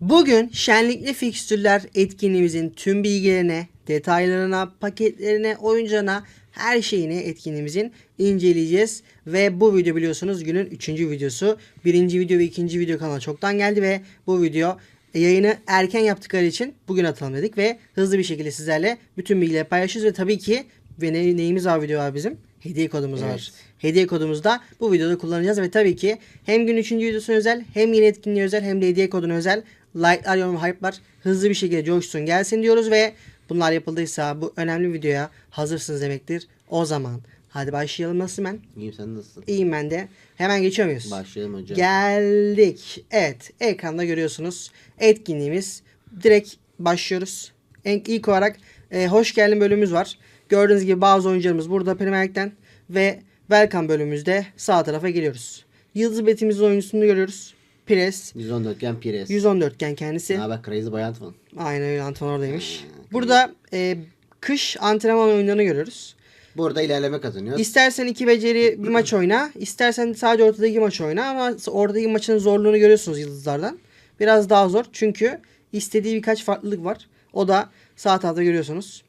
Bugün şenlikli fikstürler etkinliğimizin tüm bilgilerine, detaylarına, paketlerine, oyuncağına, her şeyini etkinliğimizin inceleyeceğiz. Ve bu video biliyorsunuz günün 3. videosu. Birinci video ve ikinci video kanala çoktan geldi ve bu video yayını erken yaptıkları için bugün atalım dedik ve hızlı bir şekilde sizlerle bütün bilgileri paylaşıyoruz ve tabii ki ve ne- neyimiz var video var bizim? Hediye kodumuz var. Evet. Hediye kodumuzu da bu videoda kullanacağız ve tabii ki hem gün 3. videosuna özel hem yeni etkinliğe özel hem de hediye koduna özel like'lar, yorum, hype'lar hızlı bir şekilde coşsun gelsin diyoruz ve bunlar yapıldıysa bu önemli videoya hazırsınız demektir. O zaman hadi başlayalım nasıl ben? İyiyim sen nasılsın? İyiyim ben de. Hemen geçiyor muyuz? Başlayalım hocam. Geldik. Evet ekranda görüyorsunuz etkinliğimiz. Direkt başlıyoruz. En, ilk olarak e, hoş geldin bölümümüz var. Gördüğünüz gibi bazı oyuncularımız burada Premier League'den ve Welcome bölümümüzde sağ tarafa geliyoruz. Yıldız betimizin oyuncusunu görüyoruz. Pires. 114 gen Pires. 114 iken kendisi. Ne haber Crazy Bayant falan. Aynen öyle Anton oradaymış. Burada e, kış antrenman oyunlarını görüyoruz. Burada ilerleme kazanıyoruz. İstersen iki beceri bir maç oyna. istersen sadece ortadaki maç oyna ama oradaki maçın zorluğunu görüyorsunuz yıldızlardan. Biraz daha zor çünkü istediği birkaç farklılık var. O da sağ tarafta görüyorsunuz.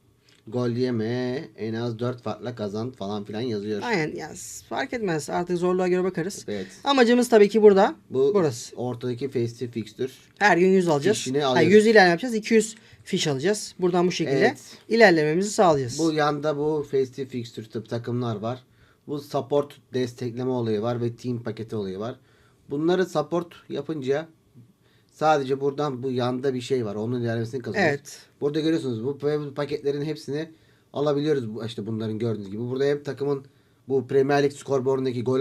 Gol yeme en az 4 farkla kazan falan filan yazıyor. Aynen ya fark etmez artık zorluğa göre bakarız. Evet. Amacımız tabii ki burada. Bu Burası. ortadaki festive fixture. Her gün 100 alacağız. Fişini Hayır, alıyoruz. 100 ilerleme yapacağız. 200 fiş alacağız. Buradan bu şekilde Evet. ilerlememizi sağlayacağız. Bu yanda bu fixture tıp takımlar var. Bu support destekleme olayı var ve team paketi olayı var. Bunları support yapınca sadece buradan bu yanda bir şey var. Onun ilerlemesini kazanıyoruz. Evet. Burada görüyorsunuz bu, paketlerin hepsini alabiliyoruz işte bunların gördüğünüz gibi. Burada hem takımın bu Premier Lig skorboardundaki gol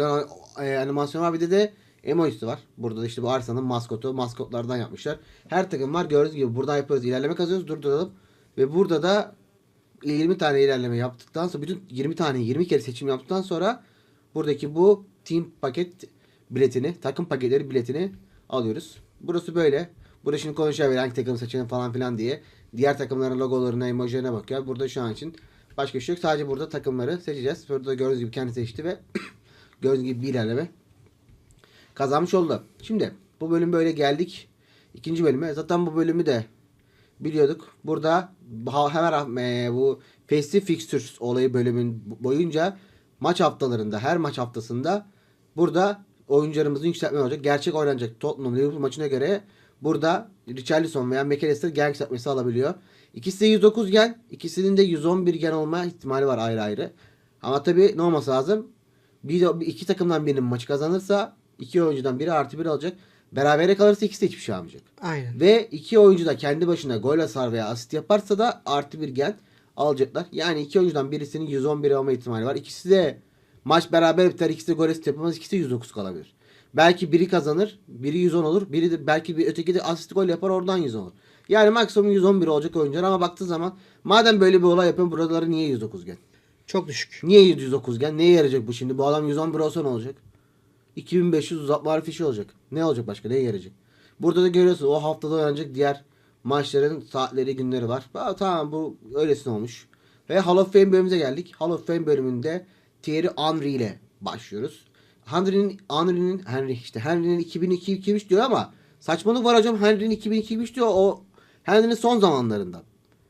e, animasyonu var bir de de emojisi var. Burada da işte bu Arsenal'ın maskotu maskotlardan yapmışlar. Her takım var gördüğünüz gibi buradan yapıyoruz ilerleme kazıyoruz durduralım. Ve burada da 20 tane ilerleme yaptıktan sonra bütün 20 tane 20 kere seçim yaptıktan sonra buradaki bu team paket biletini takım paketleri biletini alıyoruz. Burası böyle. Burada şimdi konuşuyor hangi takım seçelim falan filan diye. Diğer takımların logolarına, emojilerine bakıyor. Burada şu an için başka bir şey yok. Sadece burada takımları seçeceğiz. Burada gördüğünüz gibi kendi seçti ve gördüğünüz gibi bir ilerleme kazanmış oldu. Şimdi bu bölüm böyle geldik. İkinci bölüme. Zaten bu bölümü de biliyorduk. Burada hemen e, bu Festive Fixtures olayı bölümün boyunca maç haftalarında her maç haftasında burada oyuncularımızın yükseltme olacak. Gerçek oynanacak Tottenham Liverpool maçına göre burada Richarlison veya McAllister gen yükseltmesi alabiliyor. İkisi de 109 gen. ikisinin de 111 gen olma ihtimali var ayrı ayrı. Ama tabii ne olması lazım? Bir, iki takımdan birinin maçı kazanırsa iki oyuncudan biri artı bir alacak. Berabere kalırsa ikisi de hiçbir şey almayacak. Aynen. Ve iki oyuncu da kendi başına gol atar veya asist yaparsa da artı bir gen alacaklar. Yani iki oyuncudan birisinin 111 alma ihtimali var. İkisi de maç beraber biter. ikisi de gol asist yapamaz. İkisi de 109 kalabilir. Belki biri kazanır. Biri 110 olur. Biri de belki bir öteki de asist gol yapar oradan 110 olur. Yani maksimum 111 olacak oyuncular ama baktığı zaman madem böyle bir olay yapıyor buraları niye 109 gen? Çok düşük. Niye 109 gen? Neye yarayacak bu şimdi? Bu adam 111 olsa ne olacak? 2500 uzatma harfi fişi olacak. Ne olacak başka? Neye yarayacak? Burada da görüyorsun o haftada oynanacak diğer maçların saatleri günleri var. Aa, tamam bu öylesine olmuş. Ve Hall of Fame bölümümüze geldik. Hall of Fame bölümünde Thierry Henry ile başlıyoruz. Henry'nin Henry'nin Henry işte Henry'nin 2002 2003 diyor ama saçmalık var hocam. Henry'nin 2002 2003 diyor. O Henry'nin son zamanlarında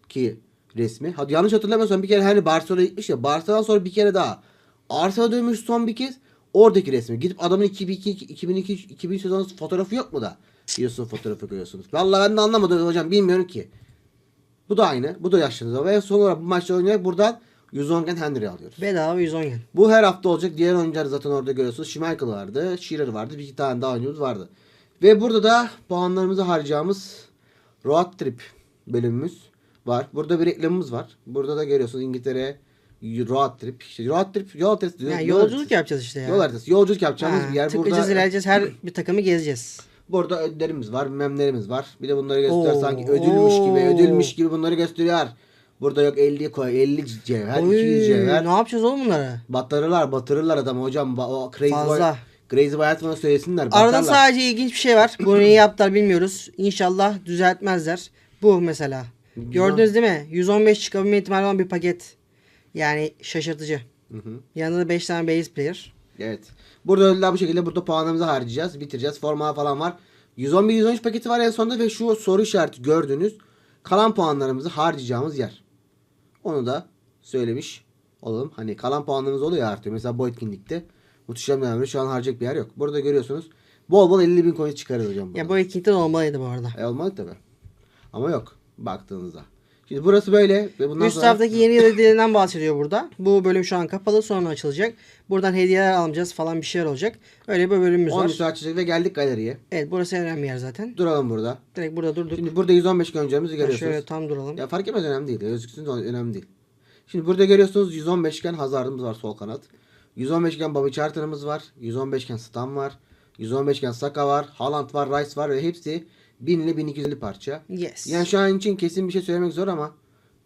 ki resmi. Hadi yanlış hatırlamıyorsam bir kere Henry Barcelona'ya gitmiş ya. Barcelona'dan sonra bir kere daha Arsenal'a dönmüş son bir kez. Oradaki resmi. Gidip adamın 2002 2002 2000 sezonu fotoğrafı yok mu da? Diyorsun fotoğrafı koyuyorsunuz. Vallahi ben de anlamadım hocam. Bilmiyorum ki. Bu da aynı. Bu da yaşlı. Ve son olarak bu maçta oynayarak buradan 110 gen Henry alıyoruz. Bedava 110 yen. Bu her hafta olacak. Diğer oyuncular zaten orada görüyorsunuz. Schmeichel vardı. Shearer vardı. Bir iki tane daha oyuncumuz vardı. Ve burada da puanlarımızı harcayacağımız Road Trip bölümümüz var. Burada bir reklamımız var. Burada da görüyorsunuz İngiltere Road Trip. İşte Road Trip yol haritası. Yani Yol yolculuk haritası. yapacağız işte ya. Yol haritası. Yolculuk yapacağımız Ha, bir yer. Tıklayacağız Burada, ilerleyeceğiz. Her bir takımı gezeceğiz. burada ödüllerimiz var. Memlerimiz var. Bir de bunları gösteriyor. Oo, Sanki ödülmüş gibi, ödülmüş gibi bunları gösteriyor. Burada yok 50 koy, 50 cevher, 200 Oy, cevher. ne yapacağız oğlum bunları? Batırırlar, batırırlar adamı hocam. O crazy Fazla. Boy, crazy boy hayatını söylesinler. Arada batarlar. sadece ilginç bir şey var. Bunu niye yaptılar bilmiyoruz. İnşallah düzeltmezler. Bu mesela. Gördünüz değil mi? 115 çıkabilme ihtimali olan bir paket. Yani şaşırtıcı. Hı hı. Yanında da 5 tane base player. Evet. Burada ödüller bu şekilde burada puanlarımızı harcayacağız. Bitireceğiz. Forma falan var. 111-113 paketi var en sonunda ve şu soru işareti gördüğünüz kalan puanlarımızı harcayacağımız yer. Onu da söylemiş olalım. Hani kalan puanlarımız oluyor ya artıyor. Mesela bu etkinlikte muhteşem dönemde şu an harcayacak bir yer yok. Burada görüyorsunuz. Bol bol 50 bin coin çıkarız hocam. Ya buradan. bu etkinlikte olmalıydı bu arada. E olmadı tabi. Ama yok baktığınızda. Şimdi burası böyle ve bundan Üst sonra taraftaki yeni yıl hediyelerinden bahsediyor burada. Bu bölüm şu an kapalı sonra açılacak. Buradan hediyeler alacağız falan bir şeyler olacak. Öyle bir bölümümüz 10 var. saat açacak ve geldik galeriye. Evet burası en önemli yer zaten. Duralım burada. Direkt burada durduk. Şimdi burada 115 göncemizi Ya görüyorsunuz. Şöyle tam duralım. Ya fark etmez önemli değil. Gözüksün önemli değil. Şimdi burada görüyorsunuz 115 iken Hazard'ımız var sol kanat. 115 iken Bobby Charlton'ımız var. 115 iken Stam var. 115 iken Saka var. Haaland var. Rice var ve hepsi 1000 ile 1250 parça. Yes. Yani şu an için kesin bir şey söylemek zor ama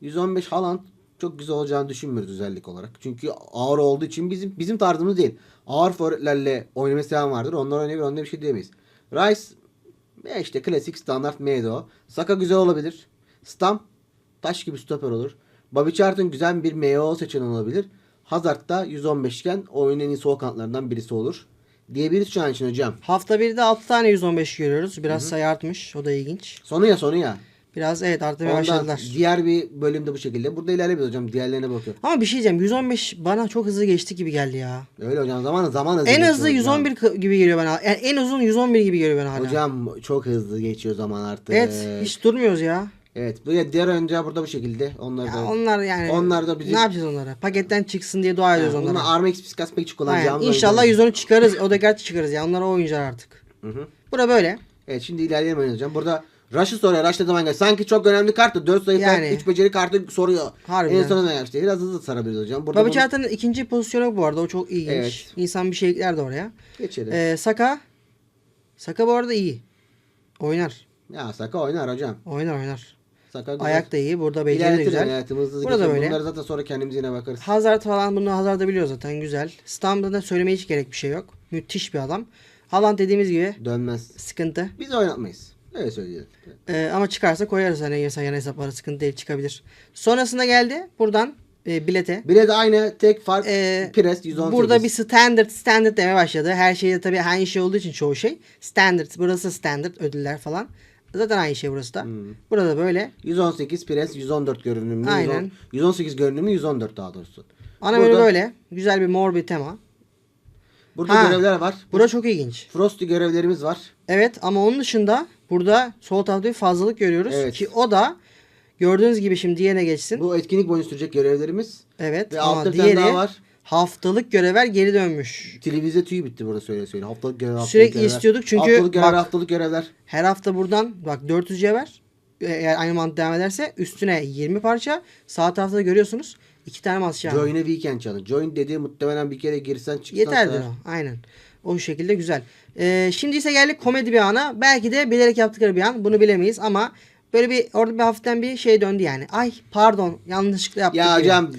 115 Haaland çok güzel olacağını düşünmüyoruz özellik olarak. Çünkü ağır olduğu için bizim bizim tarzımız değil. Ağır forvetlerle oynama seven vardır. Onlar oynayabilir. Onlara bir şey diyemeyiz. Rice ya işte klasik standart Medo. Saka güzel olabilir. Stam taş gibi stoper olur. Bobby Charlton güzel bir MO seçeneği olabilir. Hazard da 115 iken oyunun en iyi sol kanatlarından birisi olur. Diyebiliriz şu an için hocam. Hafta 1'de 6 tane 115 görüyoruz. Biraz sayı artmış. O da ilginç. Sonu ya sonu ya. Biraz evet artmaya Ondan başladılar. diğer bir bölümde bu şekilde. Burada ilerlemiyoruz hocam. Diğerlerine bakıyorum. Ama bir şey diyeceğim. 115 bana çok hızlı geçti gibi geldi ya. Öyle hocam zaman zaman hızlı En geçiyor hızlı hocam. 111 kı- gibi geliyor bana. Yani en uzun 111 gibi geliyor bana hala. Hocam çok hızlı geçiyor zaman artık. evet hiç durmuyoruz ya. Evet. Bu diğer oyuncular burada bu şekilde. Onlar ya da onlar yani. Onlar da bizim- Ne yapacağız onlara? Paketten çıksın diye dua ediyoruz onlara. Armex pis kasmak için Aynen. kullanacağımız İnşallah oyuncular. 113 çıkarız. Odegaard çıkarız ya. Onlar o oyuncular artık. Hı hı. Bura böyle. Evet şimdi ilerleyelim oynayacağım. Burada Rush'ı soruyor. Rush ne zaman geldi? Sanki çok önemli kartı. 4 sayı Yani. yani. 3 beceri kartı soruyor. Harbiden. En sonuna gelmişti. Biraz hızlı sarabiliriz hocam. Burada Bobby bunu ikinci pozisyonu yok bu arada. O çok ilginç. Evet. İnsan bir şey ekler de oraya. geçelim. Ee, Saka. Saka bu arada iyi. Oynar. Ya Saka oynar hocam. Oynar oynar. Saka güzel. Ayak da iyi. Burada beceri de güzel. hayatımızı hızlı Burada böyle. Bunları zaten sonra kendimiz yine bakarız. Hazard falan bunu Hazard da biliyor zaten güzel. Stam'da da söylemeye hiç gerek bir şey yok. Müthiş bir adam. Haaland dediğimiz gibi Dönmez. sıkıntı. Biz oynatmayız. Öyle söyleyelim. Ee, ama çıkarsa koyarız hani yan hesaplara sıkıntı değil çıkabilir. Sonrasında geldi buradan e, bilete. Bile de aynı tek fark Ee, Pires 118. Burada bir standard standard demeye başladı. Her şeyde tabii aynı şey olduğu için çoğu şey. Standard. Burası standard ödüller falan. Zaten aynı şey burası da. Hmm. Burada böyle. 118 Pires 114 görünümlü. Aynen. 110 118 görünümlü 114 daha doğrusu. Ana Burada- menü böyle. Güzel bir mor bir tema. Burada Ha. görevler var. Bura çok ilginç. Frosty görevlerimiz var. Evet ama onun dışında burada sol tarafta bir fazlalık görüyoruz. Evet. Ki o da gördüğünüz gibi şimdi diğerine geçsin. Bu etkinlik boyunca sürecek görevlerimiz. evet Ve ama diğeri daha var. Haftalık görevler geri dönmüş. Televize tüyü bitti burada söyle söyle. Haftalık görev, haftalık Sürekli görevler. istiyorduk çünkü Haftalık görevler, bak- haftalık görevler. Her hafta buradan bak 400 cevher eğer aynı mantık devam ederse üstüne 20 parça sağ tarafta görüyorsunuz. iki tane masya. Join'e weekend challenge. Join dediği muhtemelen bir kere girsen çıksan. Yeterdir sayar. o. Aynen. O şekilde güzel. Ee, şimdi ise geldik komedi bir ana. Belki de bilerek yaptıkları bir an. Bunu bilemeyiz ama böyle bir orada bir hafiften bir şey döndü yani. Ay pardon yanlışlıkla yaptık. Ya gibi. hocam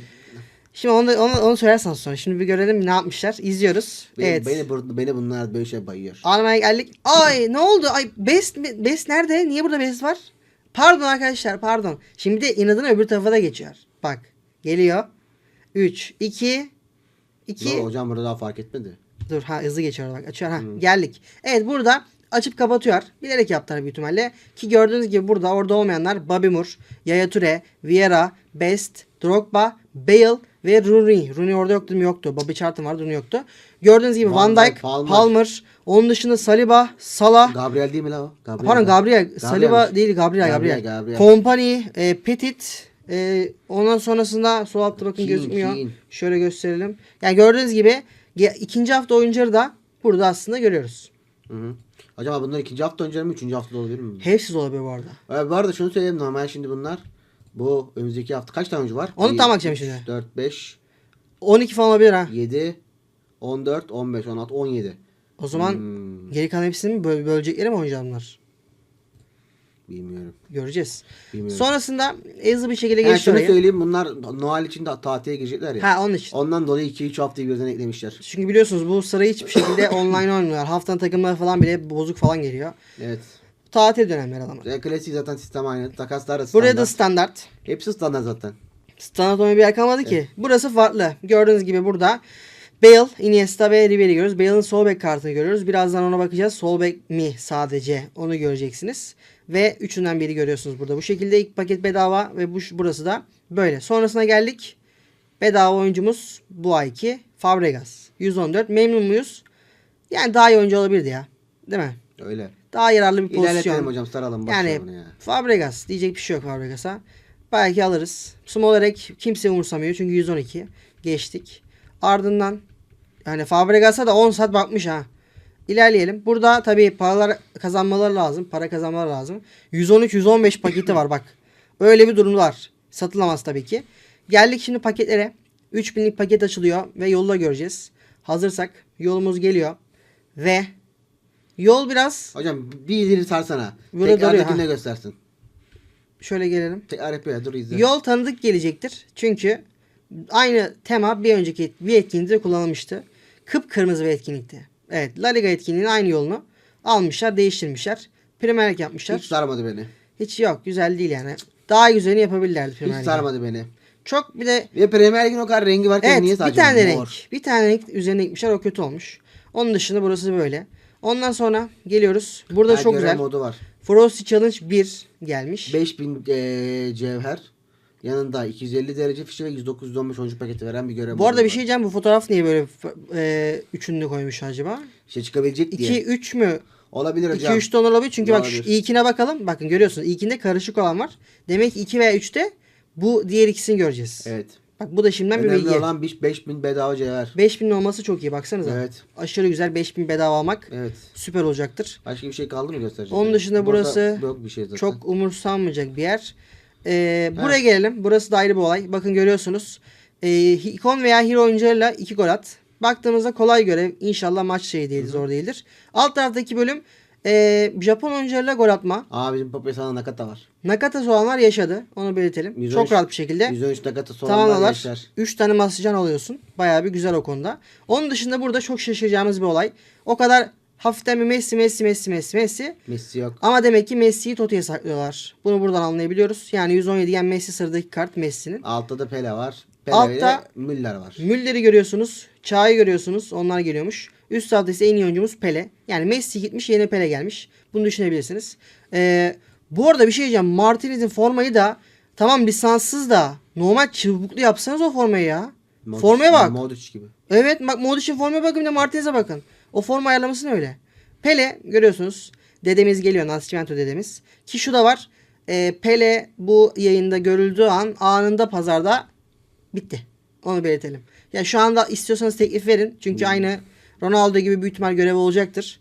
Şimdi onu, onu, onu söylersen sonra. Şimdi bir görelim ne yapmışlar. İzliyoruz. beni, evet. beni, bur- beni bunlar böyle şey bayıyor. Almanya geldik. Ay ne oldu? Ay best mi- best nerede? Niye burada best var? Pardon arkadaşlar pardon. Şimdi de inadına öbür tarafa da geçiyor. Bak geliyor. 3 2 2 Yo, hocam burada daha fark etmedi. Dur ha hızlı geçiyor bak açıyor ha geldik. Evet burada açıp kapatıyor. Bilerek yaptılar büyük ihtimalle. Ki gördüğünüz gibi burada orada olmayanlar Bobby Moore, Yaya Toure, Vieira, Best, Drogba, Bale ve Rooney. Rooney orada yoktu mu yoktu. Bobby Charlton vardı Rooney yoktu. Gördüğünüz gibi Van, Van Dijk, Palmer. Palmer. Onun dışında Saliba, Salah. Gabriel değil mi la o? Gabriel. Pardon Gabriel. Gabriel'miş. Saliba değil Gabriel. Gabriel. Gabriel, Gabriel. Company, e, Petit. E, ondan sonrasında sol altta bakın Keane, gözükmüyor. Keane. Şöyle gösterelim. Yani gördüğünüz gibi ikinci hafta oyuncuları da burada aslında görüyoruz. Hı hı. Acaba bunlar ikinci hafta önce mi üçüncü haftada olabilir mi? Hepsi de olabilir bu arada. Ee, bu arada şunu söyleyeyim normal şimdi bunlar bu önümüzdeki hafta kaç tane oyuncu var? Onu tam bakacağım şimdi. 4, 5, 12 falan olabilir ha. 7, 14, 15, 16, 17. O zaman Hmm, geri kalan hepsini mi böl bölecekleri mi oyuncular? bilmiyorum. Göreceğiz. Bilmiyorum. Sonrasında hızlı bir şekilde Yani geçti şunu orayı. söyleyeyim bunlar Noel için de tatile girecekler ya. Ha onun için. Ondan dolayı 2-3 haftayı birden eklemişler. Çünkü biliyorsunuz bu sırayı hiçbir şekilde online oynuyorlar. Haftanın takımları falan bile bozuk falan geliyor. Evet. Tatil dönemleri adamlar. E, klasik zaten sistem aynı. Takaslar da standart. Buraya da standart. Hepsi standart zaten. Standart oyunu bir yer kalmadı ki. Burası farklı. Gördüğünüz gibi burada Bale, Iniesta ve Ribery görüyoruz. Bale'ın sol bek kartını görüyoruz. Birazdan ona bakacağız. Sol bek mi sadece onu göreceksiniz. Ve üçünden biri görüyorsunuz burada. Bu şekilde ilk paket bedava ve bu burası da böyle. Sonrasına geldik. Bedava oyuncumuz bu ayki Fabregas. 114. Memnun muyuz? Yani daha iyi oyuncu olabilirdi ya. Değil mi? Öyle. Daha yararlı bir pozisyon. İlerletelim hocam saralım. Yani ya. Fabregas diyecek bir şey yok Fabregas'a. Belki alırız. Smolarek kimse umursamıyor çünkü 112 geçtik. Ardından yani Fabregas'a da 10 saat bakmış ha. İlerleyelim. Burada tabii paralar kazanmaları lazım. Para kazanmaları lazım. 113-115 paketi var bak. Öyle bir durum var. Satılamaz tabii ki. Geldik şimdi paketlere. 3000'lik paket açılıyor ve yolda göreceğiz. Hazırsak yolumuz geliyor. Ve yol biraz Hocam bir ileri sarsana. Böyle duruyor, Tekrardakini ha. de göstersin. şöyle gelelim. Tekrar yapıyor. Dur izle. Yol tanıdık gelecektir. Çünkü aynı tema bir önceki bir etkinlikte kullanılmıştı. Kıpkırmızı bir etkinlikti. Evet La Liga etkinliğinin aynı yolunu almışlar değiştirmişler. Premier Lig yapmışlar. Hiç Hiç, sarmadı beni. yok güzel değil yani. Daha güzelini yapabilirlerdi Premier Hiç Lig'e. sarmadı beni. Çok bir de Ve Premier Lig'in o kadar rengi varken evet niye bir sadece tane mor? renk. Bir tane renk üzerine gitmişler o kötü olmuş. Onun dışında burası böyle. Ondan sonra geliyoruz. Burada Ha, çok güzel. modu var. Frosty Challenge 1 gelmiş. 5000 eee cevher. Yanında 250 derece fişi ve 109 oyuncu paketi veren bir görev Bu arada bir şey diyeceğim bu fotoğraf niye böyle e, üçünlü koymuş acaba? İşte çıkabilecek diye. 2 3 mü? Olabilir 2 hocam. 3 ton olabilir. Çünkü bak şu Olabilir. ilkine bakalım. Bakın görüyorsunuz. İlkinde karışık olan var. Demek ki 2 veya 3'te bu diğer ikisini göreceğiz. Evet. Bak bu da şimdiden bir Önemli bilgi. olan 5000 bedava cevher. 5000 olması çok iyi baksanıza. Evet. Aşırı güzel 5000 bedava almak Evet. süper olacaktır. Başka bir şey kaldı mı göstereceğim? Onun dışında burası yok bir şey zaten. Çok umursanmayacak bir yer. Ee, buraya gelelim. Burası da ayrı bir olay. Bakın görüyorsunuz. Ee, ikon veya hero oyuncularıyla 2 gol at. Baktığımızda kolay görev. İnşallah maç şey değil, zor değildir. Alt taraftaki bölüm ee, Japon oyuncularıyla gol atma. Aa bizim Papaya sana Nakata var. Nakatası olanlar yaşadı. Onu belirtelim. 113 Çok rahat bir şekilde. 113 Nakata soranlar Tamamlar. yaşar. 3 tane masajcan alıyorsun. Bayağı bir güzel o konuda. Onun dışında burada çok şaşıracağımız bir olay. O kadar hafiften bir Messi Messi Messi Messi Messi. Messi yok. Ama demek ki Messi'yi Toti'ye saklıyorlar. Bunu buradan anlayabiliyoruz. Yani 117 gen Messi sıradaki kart Messi'nin. Altta da Pele var. Pele Altta- Müller var. Müller'i görüyorsunuz. Çağ'ı görüyorsunuz. Onlar geliyormuş. Üst tarafta ise en iyi oyuncumuz Pele. Yani Messi gitmiş yerine Pele gelmiş. Bunu düşünebilirsiniz. Ee, bu arada bir şey diyeceğim. Martinez'in formayı da tamam lisanssız da normal çubuklu yapsanız o formayı ya. Modric- Formaya bak. Modric gibi. Evet bak Modric'in formaya bakın bir de Martinez'e bakın. O forma ayarlamasını öyle. Pele görüyorsunuz. Dedemiz geliyor. Nascimento dedemiz. Ki şu da var. Ee, Pele bu yayında görüldüğü an anında pazarda bitti. Onu belirtelim. Ya şu anda istiyorsanız teklif verin. Çünkü aynı Ronaldo gibi büyük ihtimal görevi olacaktır.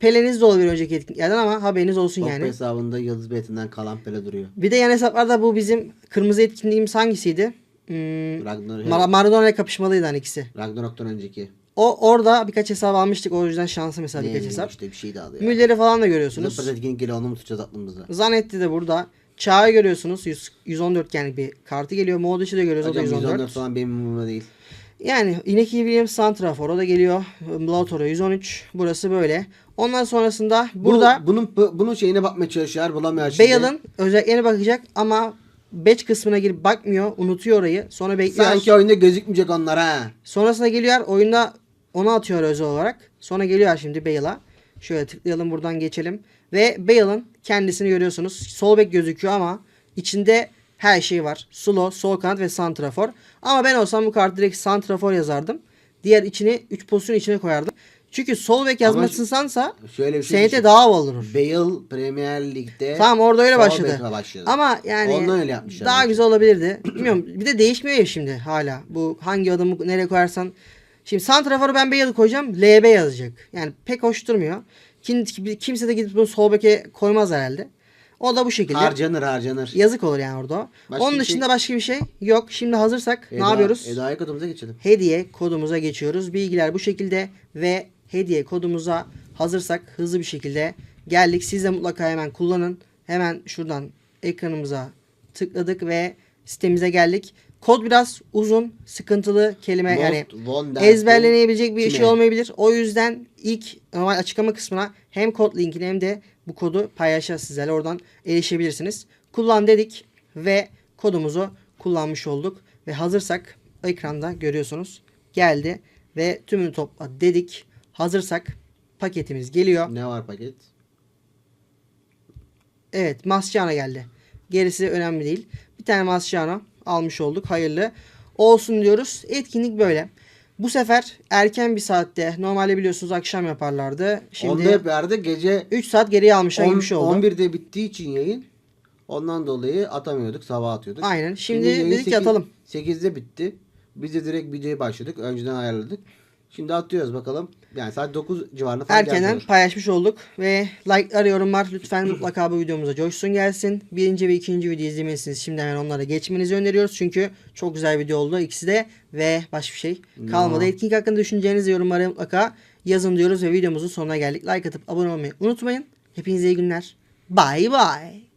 Pele'niz de olabilir önceki etkinliklerden ama haberiniz olsun Top yani. hesabında Yıldız Beytinden kalan Pele duruyor. Bir de yan hesaplarda bu bizim kırmızı etkinliğimiz hangisiydi? Hmm, Mar- Maradona ile kapışmalıydı hani ikisi. Ragnarok'tan önceki. O orada birkaç hesap almıştık. O yüzden şanslı mesela birkaç Ne, hesap. işte bir şey daha ya. Müller'i falan da görüyorsunuz. Zıpır etkinlik geliyor onu mu tutacağız aklımızda? Zanetti de burada. Çağ'ı görüyorsunuz. 100, 114 yani bir kartı geliyor. Modric'i de görüyoruz. Hocam o da 114 114. falan benim umurumda değil. Yani Inaki Williams Santrafor o da geliyor. Lautaro 113. Burası böyle. Ondan sonrasında burada Bu, bunun bu- bunun şeyine bakmaya çalışıyor bulamıyor şimdi. Bale'ın özelliklerine bakacak ama batch kısmına girip bakmıyor. Unutuyor orayı. Sonra bekliyor. Sanki oyunda gözükmeyecek onlar ha. Sonrasında geliyor oyunda onu atıyor özel olarak. Sonra geliyor şimdi Bale'a. Şöyle tıklayalım buradan geçelim. Ve Bale'ın kendisini görüyorsunuz. Sol bek gözüküyor ama içinde her şey var. Solo, sol kanat ve santrafor. Ama ben olsam bu kartı direkt santrafor yazardım. Diğer içini 3 pozisyon içine koyardım. Çünkü sol bek yazmasınsansa Şöyle bir şey düşün. daha havalı olur. Bale Premier Lig'de Tamam orada öyle sol başladı. başladı. Ama yani Ondan öyle yapmışlar daha güzel olabilirdi. Bilmiyorum. Bir de değişmiyor ya şimdi hala. Bu hangi adamı nereye koyarsan. Şimdi Santrafor'u ben Bale'ı koyacağım. LB yazacak. Yani pek hoş durmuyor. Kim, kimse de gidip bunu sol beke koymaz herhalde. O da bu şekilde. harcanır harcanır. Yazık olur yani orada. Başka Onun dışında şey- başka bir şey yok. Şimdi hazırsak ne yapıyoruz? Eda'ya kodumuza geçelim. hediye kodumuza geçiyoruz. Bilgiler bu şekilde ve hediye kodumuza hazırsak hızlı bir şekilde geldik. Siz de mutlaka hemen kullanın. Hemen şuradan ekranımıza tıkladık ve sitemize geldik. Kod biraz uzun, sıkıntılı kelime Most yani ezberlenebilecek bir kime? şey olmayabilir. O yüzden ilk normal açıklama kısmına hem kod linkini hem de bu kodu paylaşacağız sizlerle. Oradan erişebilirsiniz. Kullan dedik ve kodumuzu kullanmış olduk. Ve hazırsak ekranda görüyorsunuz geldi. Ve tümünü topla dedik. Hazırsak paketimiz geliyor. Ne var paket? Evet Mascherano geldi. Gerisi önemli değil. Bir tane Mascherano almış olduk. Hayırlı olsun diyoruz. Etkinlik böyle. Bu sefer erken bir saatte normalde biliyorsunuz akşam yaparlardı. Şimdi Onda Şimdi hep verdi gece 3 saat geriye almışlar gibi bir şey oldu. 11'de bittiği için yayın. Ondan dolayı atamıyorduk. Sabah atıyorduk. Aynen. Şimdi yayın dedik ki sekiz- atalım. 8'de bitti. Biz de direkt videoya başladık. Önceden ayarladık. Şimdi atıyoruz bakalım. Yani saat 9 civarında falan Erkenden gelmiş olur. paylaşmış olduk ve like'lar yorumlar lütfen mutlaka bu videomuza coşsun gelsin. Birinci ve ikinci video izlemeliysiniz. Şimdi hemen onlara geçmenizi öneriyoruz. Çünkü çok güzel video oldu ikisi de ve başka bir şey kalmadı. Ya. Etkinlik hakkında düşüncelerinizi yorumlara mutlaka yazın diyoruz ve videomuzun sonuna geldik. Like atıp abone olmayı unutmayın. Hepinize iyi günler. Bye bye.